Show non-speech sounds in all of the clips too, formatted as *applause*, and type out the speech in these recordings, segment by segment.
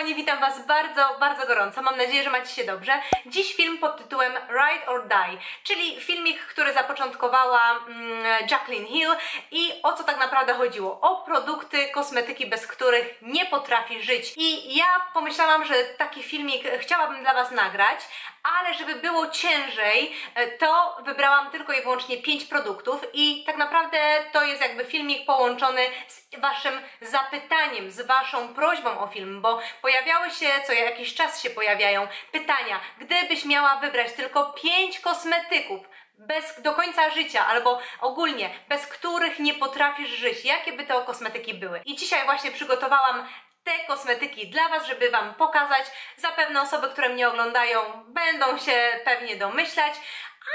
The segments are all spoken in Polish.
kochani, witam Was bardzo, bardzo gorąco. Mam nadzieję, że macie się dobrze. Dziś film pod tytułem Ride or Die, czyli filmik, który zapoczątkowała mm, Jacqueline Hill i o co tak naprawdę chodziło? O produkty, kosmetyki, bez których nie potrafi żyć. I ja pomyślałam, że taki filmik chciałabym dla Was nagrać, ale żeby było ciężej, e, to wybrałam tylko i wyłącznie 5 produktów i tak naprawdę to jest jakby filmik połączony z Waszym zapytaniem, z Waszą prośbą o film, bo pojawiały się, co jakiś czas się pojawiają pytania, gdybyś miała wybrać tylko 5 kosmetyków, bez, do końca życia, albo ogólnie, bez których nie potrafisz żyć, jakie by to kosmetyki były. I dzisiaj właśnie przygotowałam te kosmetyki dla Was, żeby Wam pokazać. Zapewne osoby, które mnie oglądają, będą się pewnie domyślać,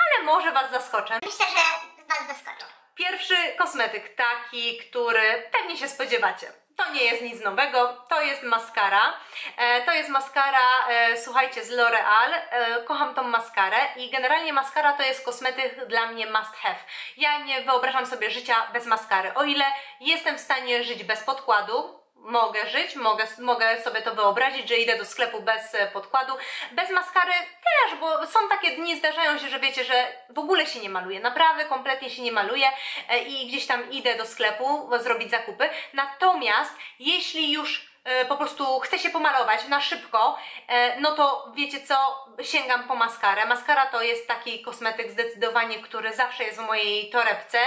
ale może Was zaskoczę. Myślę, że Was zaskoczą. Pierwszy kosmetyk, taki, który pewnie się spodziewacie. To nie jest nic nowego, to jest maskara. E, to jest maskara, e, słuchajcie, z L'Oreal. E, kocham tą maskarę i generalnie maskara to jest kosmetyk dla mnie must have. Ja nie wyobrażam sobie życia bez maskary. O ile jestem w stanie żyć bez podkładu, mogę żyć, mogę, mogę sobie to wyobrazić, że idę do sklepu bez e, podkładu, bez maskary też, bo są takie dni, zdarzają się, że wiecie, że w ogóle się nie maluje, naprawdę kompletnie się nie maluje e, i gdzieś tam idę do sklepu zrobić zakupy. Natomiast jeśli już po prostu chcę się pomalować na szybko, e, no to wiecie co, sięgam po maskarę. Maskara to jest taki kosmetyk zdecydowanie, który zawsze jest w mojej torebce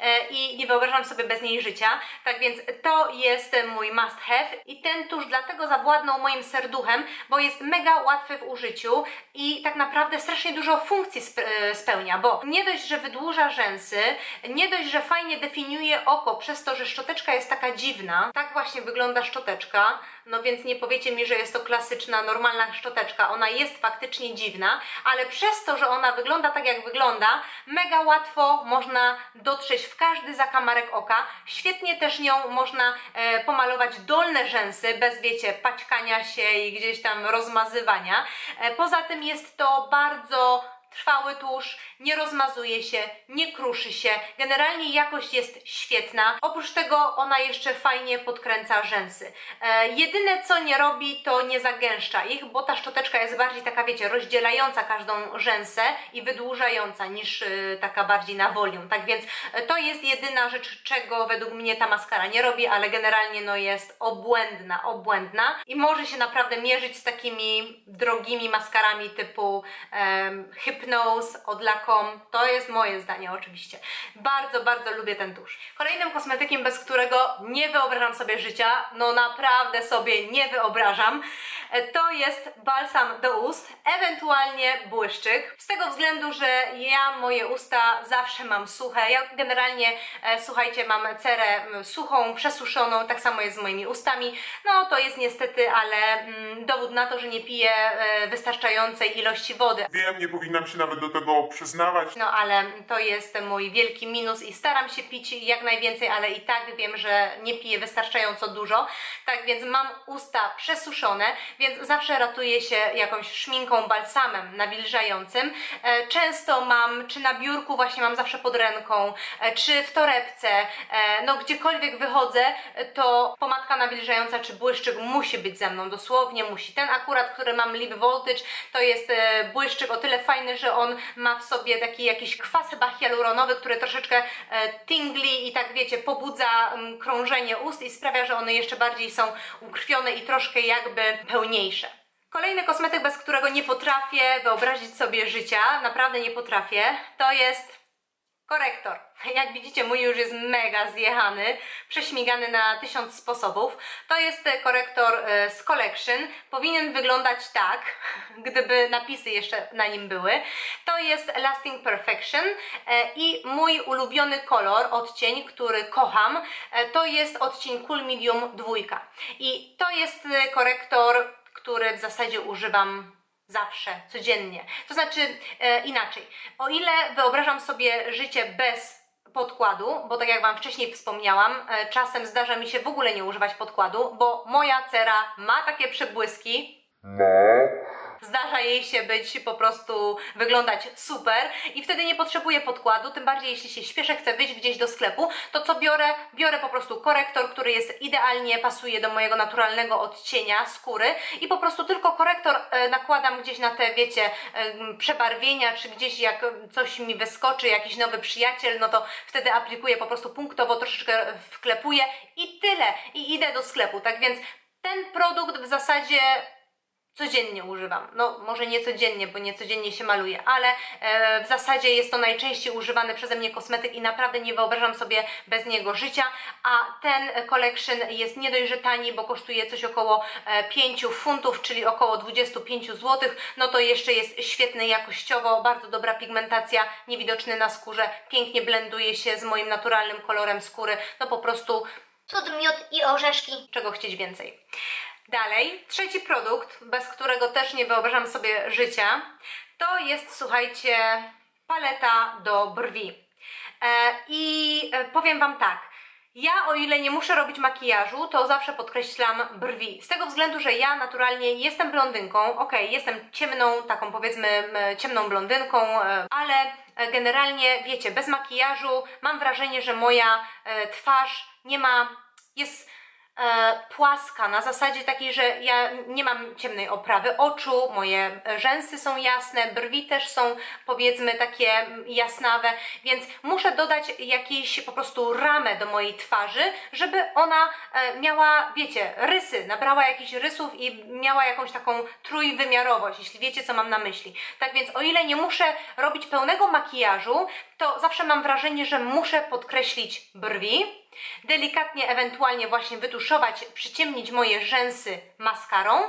e, i nie wyobrażam sobie bez niej życia. Tak więc to jest mój must have i ten tusz dlatego zawładnął moim serduchem, bo jest mega łatwy w użyciu i tak naprawdę strasznie dużo funkcji spełnia, bo nie dość, że wydłuża rzęsy, nie dość, że fajnie definiuje oko przez to, że szczoteczka jest taka dziwna. Tak właśnie wygląda szczoteczka no więc nie powiecie mi, że jest to klasyczna, normalna szczoteczka. Ona jest faktycznie dziwna, ale przez to, że ona wygląda tak jak wygląda, mega łatwo można dotrzeć w każdy zakamarek oka. Świetnie też nią można e, pomalować dolne rzęsy, bez wiecie, paćkania się i gdzieś tam rozmazywania. E, poza tym jest to bardzo trwały tusz, nie rozmazuje się, nie kruszy się. Generalnie jakość jest świetna. Oprócz tego ona jeszcze fajnie podkręca rzęsy. E, jedyne co nie robi to nie zagęszcza ich, bo ta szczoteczka jest bardziej taka wiecie, rozdzielająca każdą rzęsę i wydłużająca niż y, taka bardziej na volume. Tak więc e, to jest jedyna rzecz, czego według mnie ta maskara nie robi, ale generalnie no jest obłędna, obłędna i może się naprawdę mierzyć z takimi drogimi maskarami typu um, Hypnose od Lacome. To jest moje zdanie oczywiście. Bardzo, bardzo lubię ten tusz. Kolejnym kosmetykiem, bez którego nie wyobrażam sobie życia, no naprawdę sobie nie wyobrażam, e, to jest balsam do ust, ewentualnie błyszczyk. Z tego względu, że ja moje usta zawsze mam suche. Ja generalnie, e, słuchajcie, mam cerę suchą, przesuszoną, tak samo jest z moimi ustami. No to jest niestety, ale mm, dowód na to, że nie piję e, wystarczającej ilości wody. Wiem, nie powinnam się nawet do tego przyznawać. No ale to jest mój wielki minus i staram się pić jak najwięcej, ale i tak wiem, że nie piję wystarczająco dużo. Tak więc mam usta przesuszone, więc zawsze ratuję się jakąś szminką, balsamem nawilżającym. E, często mam, czy na biurku właśnie mam zawsze pod ręką, e, czy w torebce, e, no gdziekolwiek wychodzę, to pomadka nawilżająca czy błyszczyk musi być ze mną, dosłownie musi. Ten akurat, który mam Lip Voltage, to jest błyszczyk o tyle fajny, że on ma w sobie taki jakiś kwas chyba hialuronowy, który troszeczkę e, tingli i tak wiecie, pobudza mm, krążenie ust i sprawia, że one jeszcze bardziej są ukrwione i troszkę jakby pełniejsze. Kolejny kosmetyk, bez którego nie potrafię wyobrazić sobie życia, naprawdę nie potrafię, to jest Korektor. *laughs* Jak widzicie, mój już jest mega zjechany, prześmigany na tysiąc sposobów. To jest korektor e, z Collection. Powinien wyglądać tak, *laughs* gdyby napisy jeszcze na nim były. To jest Lasting Perfection e, i mój ulubiony kolor, odcień, który kocham, e, to jest odcień Cool Medium 2. I to jest korektor, który w zasadzie używam zawsze, codziennie. To znaczy e, inaczej, o ile wyobrażam sobie życie bez podkładu, bo tak jak Wam wcześniej wspomniałam, e, czasem zdarza mi się w ogóle nie używać podkładu, bo moja cera ma takie przebłyski, No. Zdarza jej się być po prostu, wyglądać super i wtedy nie potrzebuję podkładu, tym bardziej jeśli się śpieszę, chcę wyjść gdzieś do sklepu, to co biorę? Biorę po prostu korektor, który jest idealnie pasuje do mojego naturalnego odcienia skóry i po prostu tylko korektor e, nakładam gdzieś na te, wiecie, e, przebarwienia, czy gdzieś jak coś mi wyskoczy, jakiś nowy przyjaciel, no to wtedy aplikuję po prostu punktowo, troszeczkę wklepuję i tyle. I idę do sklepu. Tak więc ten produkt w zasadzie codziennie używam. No, może nie codziennie, bo nie codziennie się maluje, ale e, w zasadzie jest to najczęściej używany przeze mnie kosmetyk i naprawdę nie wyobrażam sobie bez niego życia. A ten collection jest nie dość, że tani, bo kosztuje coś około e, 5 funtów, czyli około 25 zł. No to jeszcze jest świetny jakościowo, bardzo dobra pigmentacja, niewidoczny na skórze, pięknie blenduje się z moim naturalnym kolorem skóry. No po prostu Cud, miód i orzeszki. czego chcieć więcej. Dalej, trzeci produkt, bez którego też nie wyobrażam sobie życia, to jest, słuchajcie, paleta do brwi. E, I e, powiem Wam tak. Ja, o ile nie muszę robić makijażu, to zawsze podkreślam brwi. Z tego względu, że ja naturalnie jestem blondynką, okej, jestem ciemną, taką powiedzmy ciemną blondynką, e, ale generalnie, wiecie, bez makijażu mam wrażenie, że moja twarz nie ma, jest płaska, na zasadzie takiej, że ja nie mam ciemnej oprawy oczu, moje rzęsy są jasne, brwi też są powiedzmy takie jasnawe, więc muszę dodać jakieś po prostu ramę do mojej twarzy, żeby ona e, miała, wiecie, rysy, nabrała jakichś rysów i miała jakąś taką trójwymiarowość, jeśli wiecie, co mam na myśli. Tak więc o ile nie muszę robić pełnego makijażu, to zawsze mam wrażenie, że muszę podkreślić brwi, delikatnie ewentualnie właśnie wytuszować, przyciemnić moje rzęsy maskarą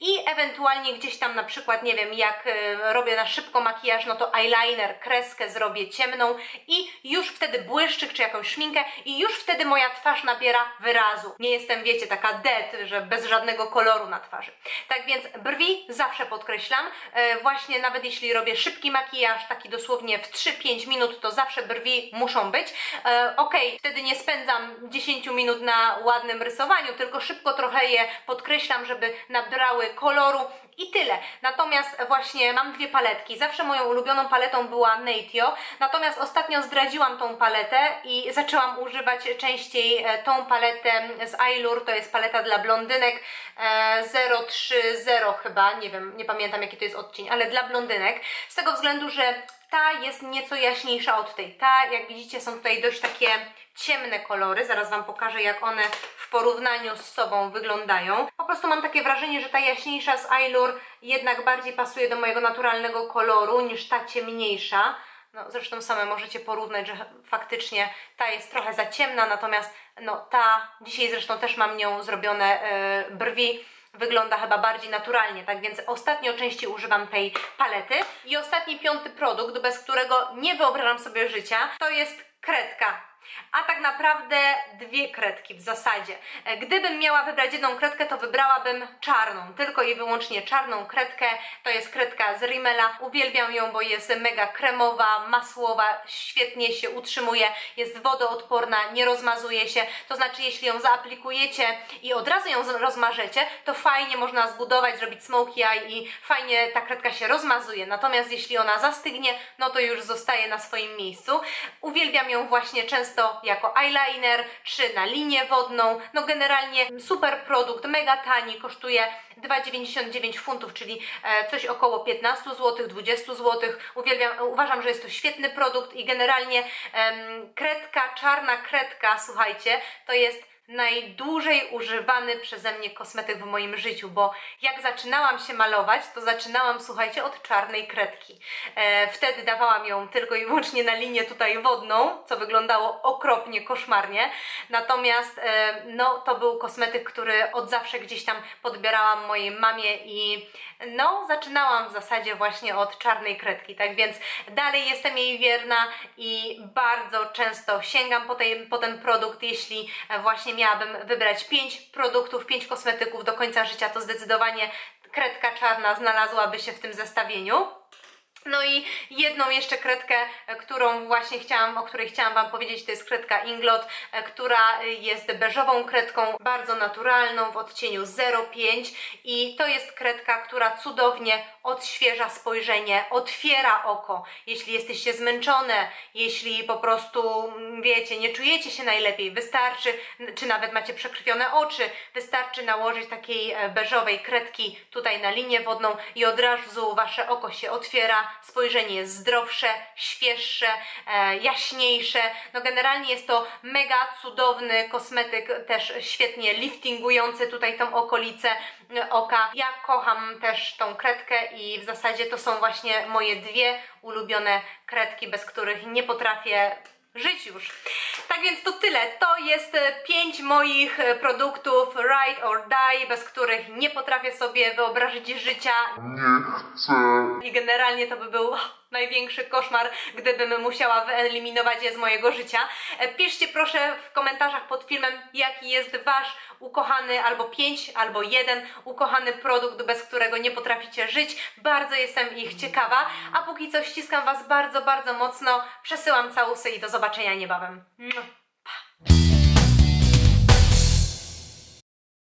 i ewentualnie gdzieś tam na przykład, nie wiem, jak e, robię na szybko makijaż, no to eyeliner, kreskę zrobię ciemną i już wtedy błyszczyk czy jakąś szminkę i już wtedy moja twarz nabiera wyrazu. Nie jestem, wiecie, taka dead, że bez żadnego koloru na twarzy. Tak więc brwi zawsze podkreślam, e, właśnie nawet jeśli robię szybki makijaż, taki dosłownie w 3-5 minut, to zawsze brwi muszą być. E, Okej, wtedy nie spędzam 10 minut na ładnym rysowaniu, tylko szybko trochę je podkreślam, żeby nabrały koloru i tyle. Natomiast właśnie mam dwie paletki. Zawsze moją ulubioną paletą była Natio, natomiast ostatnio zdradziłam tą paletę i zaczęłam używać częściej e, tą paletę z Ailur, to jest paleta dla blondynek e, 030 chyba, nie wiem, nie pamiętam jaki to jest odcień, ale dla blondynek, z tego względu, że ta jest nieco jaśniejsza od tej. Ta, jak widzicie, są tutaj dość takie ciemne kolory. Zaraz Wam pokażę, jak one w porównaniu z sobą wyglądają. Po prostu mam takie wrażenie, że ta jaśniejsza z Ailur jednak bardziej pasuje do mojego naturalnego koloru niż ta ciemniejsza. No, zresztą same możecie porównać, że faktycznie ta jest trochę za ciemna, natomiast no, ta, dzisiaj zresztą też mam nią zrobione e, brwi, wygląda chyba bardziej naturalnie, tak więc ostatnio częściej używam tej palety. I ostatni piąty produkt, bez którego nie wyobrażam sobie życia, to jest kredka. A tak naprawdę dwie kredki w zasadzie. E, Gdybym miała wybrać jedną kredkę, to wybrałabym czarną, tylko i wyłącznie czarną kredkę. To jest kredka z Rimmela. Uwielbiam ją, bo jest mega kremowa, masłowa, świetnie się utrzymuje, jest wodoodporna, nie rozmazuje się. To znaczy, jeśli ją zaaplikujecie i od razu ją rozmażecie, to fajnie można zbudować, zrobić smoky eye i fajnie ta kredka się rozmazuje. Natomiast jeśli ona zastygnie, no to już zostaje na swoim miejscu. Uwielbiam ją właśnie często jako eyeliner, czy na linię wodną. No generalnie super produkt, mega tani, kosztuje 2,99 funtów, czyli e, coś około 15 zł, 20 zł. Uwielbiam, uważam, że jest to świetny produkt i generalnie em, kredka, czarna kredka, słuchajcie, to jest najdłużej używany przeze mnie kosmetyk w moim życiu, bo jak zaczynałam się malować, to zaczynałam, słuchajcie, od czarnej kredki. E, wtedy dawałam ją tylko i wyłącznie na linię tutaj wodną, co wyglądało okropnie, koszmarnie. Natomiast e, no, to był kosmetyk, który od zawsze gdzieś tam podbierałam mojej mamie i no, zaczynałam w zasadzie właśnie od czarnej kredki, tak więc dalej jestem jej wierna i bardzo często sięgam po, tej, po ten produkt, jeśli właśnie miałabym wybrać 5 produktów, 5 kosmetyków do końca życia, to zdecydowanie kredka czarna znalazłaby się w tym zestawieniu. No i jedną jeszcze kredkę, e, którą właśnie chciałam, o której chciałam Wam powiedzieć, to jest kredka Inglot, e, która e, jest beżową kredką, bardzo naturalną, w odcieniu 05 i to jest kredka, która cudownie odświeża spojrzenie, otwiera oko. Jeśli jesteście zmęczone, jeśli po prostu, mm, wiecie, nie czujecie się najlepiej, wystarczy, czy nawet macie przekrwione oczy, wystarczy nałożyć takiej beżowej kredki tutaj na linię wodną i od razu Wasze oko się otwiera, spojrzenie jest zdrowsze, świeższe, e, jaśniejsze. No generalnie jest to mega cudowny kosmetyk, też świetnie liftingujący tutaj tą okolicę e, oka. Ja kocham też tą kredkę i w zasadzie to są właśnie moje dwie ulubione kredki, bez których nie potrafię żyć już. Tak więc to tyle. To jest e, pięć moich e, produktów Ride or Die, bez których nie potrafię sobie wyobrazić życia. Nie chcę. I generalnie to by był największy koszmar, gdybym musiała wyeliminować je z mojego życia. E, Piszcie proszę w komentarzach pod filmem, jaki jest Wasz ukochany albo pięć, albo jeden ukochany produkt, bez którego nie potraficie żyć. Bardzo jestem ich ciekawa. A póki co ściskam Was bardzo, bardzo mocno. Przesyłam całusy i do zobaczenia niebawem.